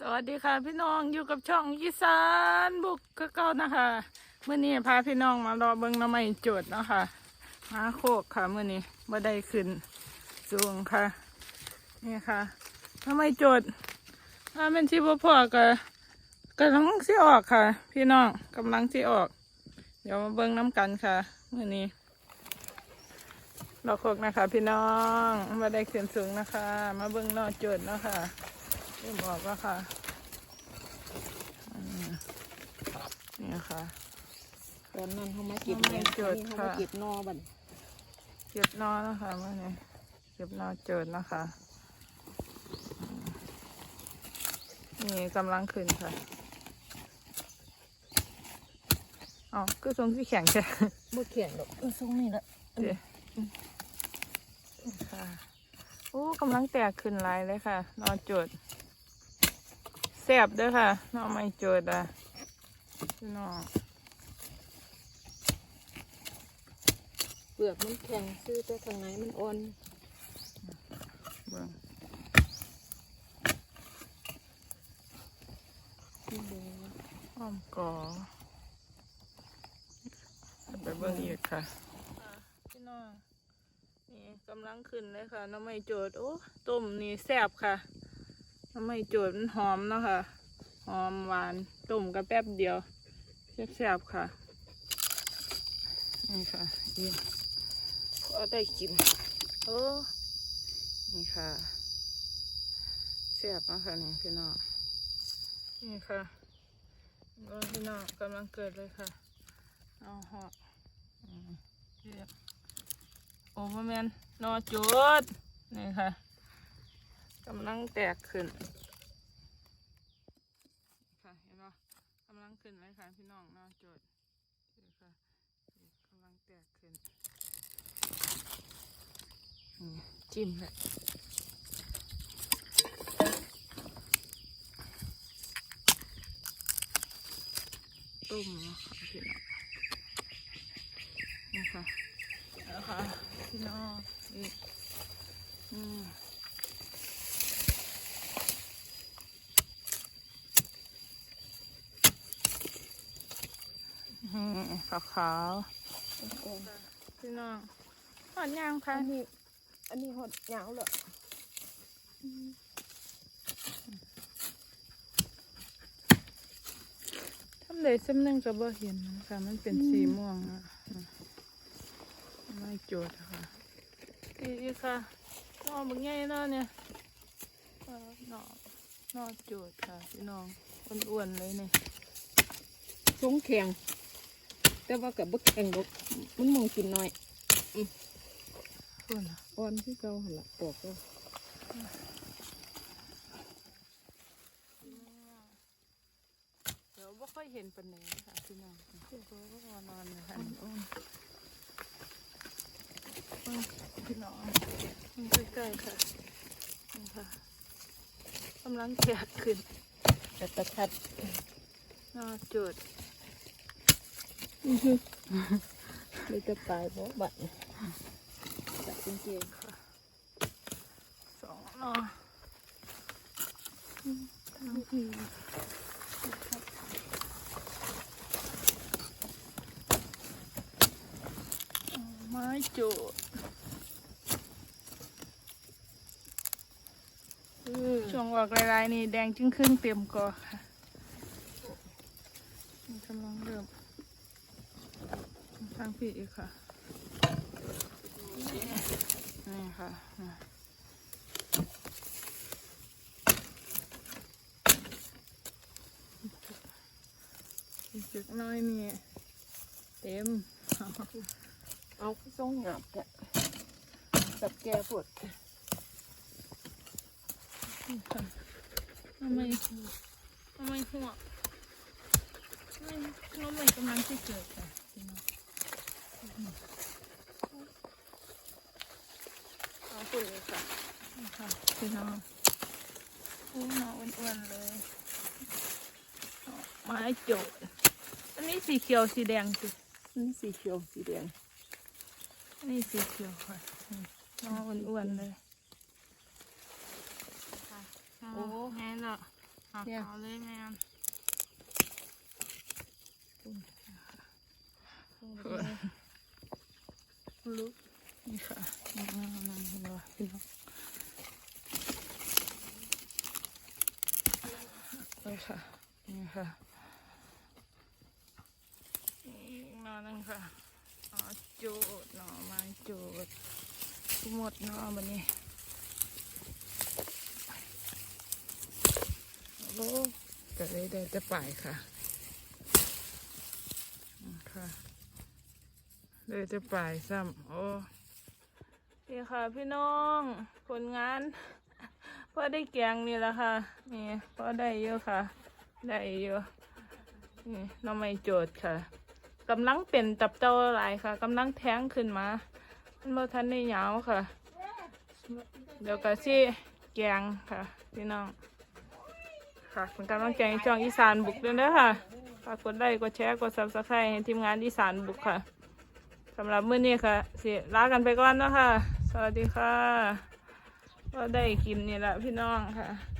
สวัสดีค่ะพี่น้องอยู่กับช่องอีสานบุกคือเก่านะคะเมื่อนี้พาพี่น้องมารอเบิ้งน้ำไม้โจดเนาะค่ะหาโคกค่ะเมื่อนี้บ่ได้ขึ้นสูงค่ะนี่ค่ะน้ำไม้โจดถ้าเป็นที่พ่อพ่อก็กำลังสิออกค่ะ พี่น้องกำลังสิออก เดี๋ยวมาเบิ้งน้ำกันค่ะเมื่อนี้รอโคกนะคะ พี่น้องมาได้ขึ้นสูงนะคะ มาเบิ้งนอโจดเนาะค่ะ ที่บอกว่าค่ะอืมนี่ค่ะ ตอนนั้นเขามาเก็บเขามาเนี่ยเก็บนี่เขาค่ะมาเก็บนอบันเก็บนอนะคะเมื่อนี้เก็บนอเจิดนะคะอืมนี่กำลังขึ้นค่ะอ๋อก็ทรงที่แข็งแค่เมื่อเขียนดอกเออทรงนี่แหละเดี๋ยวค่ะโอ้กำลังแตกขึ้นหลายเลยค่ะ นอโจด แสบเด้วยค่ะนอไม่โจดอะพี่น้องเปลือกมันแข็งซื้อแต่ข้างในมันอ่อนเบิ่งนี่เด้ออ้อมกอไปเบิ่งอีกค่ะพี่น้องนี่กำลังขึ้นเลยค่ะน้ำไม่โจดโอ้ต้มนี่แซ่บค่ะ น้ำไม่โจดมันหอมเนาะค่ะ หอมหวานต้มก็แป๊บเดียวแซ่บๆค่ะ นี่ค่ะนี่พอได้กิน โอ้ นี่ค่ะแซ่บเนาะค่ะนี่พี่น้อง นี่ค่ะโอ้พี่น้องกำลังเกิดเลยค่ะ เอาหอกอืมเรียบโอ้พ่อแมนนอจุด นี่ค่ะ กำลังแตกขึ้น ค่ะเห็นปะกำลังขึ้นเลยค่ะพี่น้องนอจุดนี่ค่ะกำลังแตกขึ้นจิ้มเลยต้มนะคะพี่น้องนะคะนะคะพี่น้องนี่อืม ขาวขาวอ่อนๆพี่น้องหอดย่างๆค่ะอันนี้ อันนี้หดยาวเลยทำเลยซ้ำหนึงก็บ่เห็นนะคะมันเป็นสีม่วงอะอืมไม่โจทย์ค่ะดีๆค่ะนอนมึงไงเนาะเนี่ยเออนอนนอนโจทย์ค่ะพี่น้องอ้วนๆเลยเนี่ยทรงแข็ง แต่ว่ากับบึกแข็งดอกมันมองกินน้อยอ้วนอะอ่อนที่เก่าหันละปอกก็เดี๋ยวบ่ค่อยเห็นปันไหนค่ะพี่น้องพี่ก็ก็นอนเลยค่ะอ่อนพี่น้องมันใกล้ๆค่ะนี่ค่ะกำลังแกะขึ้นๆแต่ตะคัดนอนจุด เลยจะตายเพราะบัดจับจริงค่ะสองนอไม้จุดช่วงออกลายๆนี่แดงจึงครึ่งเต็มกอค่ะนี่กำลังเริ่มทางผิดอีกค่ะ นี่ค่ะอะอีกจุดน้อยนี่ เต็ม เอาทรงหยาบแกะกับแกปวดนี่ค่ะทำไมทำไมหัวไม่น้องใหม่กำลังจะเกิดค่ะพี่น้อง เอาฝุ่นเลยค่ะนี่ค่ะพี่น้องโอ้หนออ้วนๆเลยไม้โจดอันนี้สีเขียวสีแดงสินี่สีเขียวสีแดงอันนี้สีเขียวค่ะอืมหนออ้วนๆเลยโอ้แห้งแล้วหักเนี่ยเอาเลยแม่น ลุกนี่ค่ะนี่นั่งนั่งนั่งพี่น้องเลยค่ะนี่ค่ะนี่มานั่งค่ะอ๋อจูดหน่อม้จูดหมดเนาะบันนี้โอ้จะได้ได้จะไปค่ะค่ะ เลยจะปลายซ้ำโอ้นี่ค่ะพี่น้องผลงานพอได้แกงนี่แหละค่ะ นี่พอได้เยอะค่ะ ได้เยอะนี่น้องไม่โจทย์ค่ะกำลังเป็นตับเต้าหลายค่ะกำลังแท้งขึ้นมามันบ่ทันได้ยาวค่ะ เดี๋ยวก็สิแกงค่ะ พี่น้องค่ะเป็นกำลังใจให้ช่องอีสานบุกด้วยนะค่ะฝากกดไลค์กดแชร์กดซับสไครต์ให้ทีมงานอีสานบุกค่ะ สำหรับมื้อนี้ค่ะสิลากันไปก่อนเนาะคะสวัสดีค่ะ ก็ได้กินนี่แหละพี่น้องค่ะ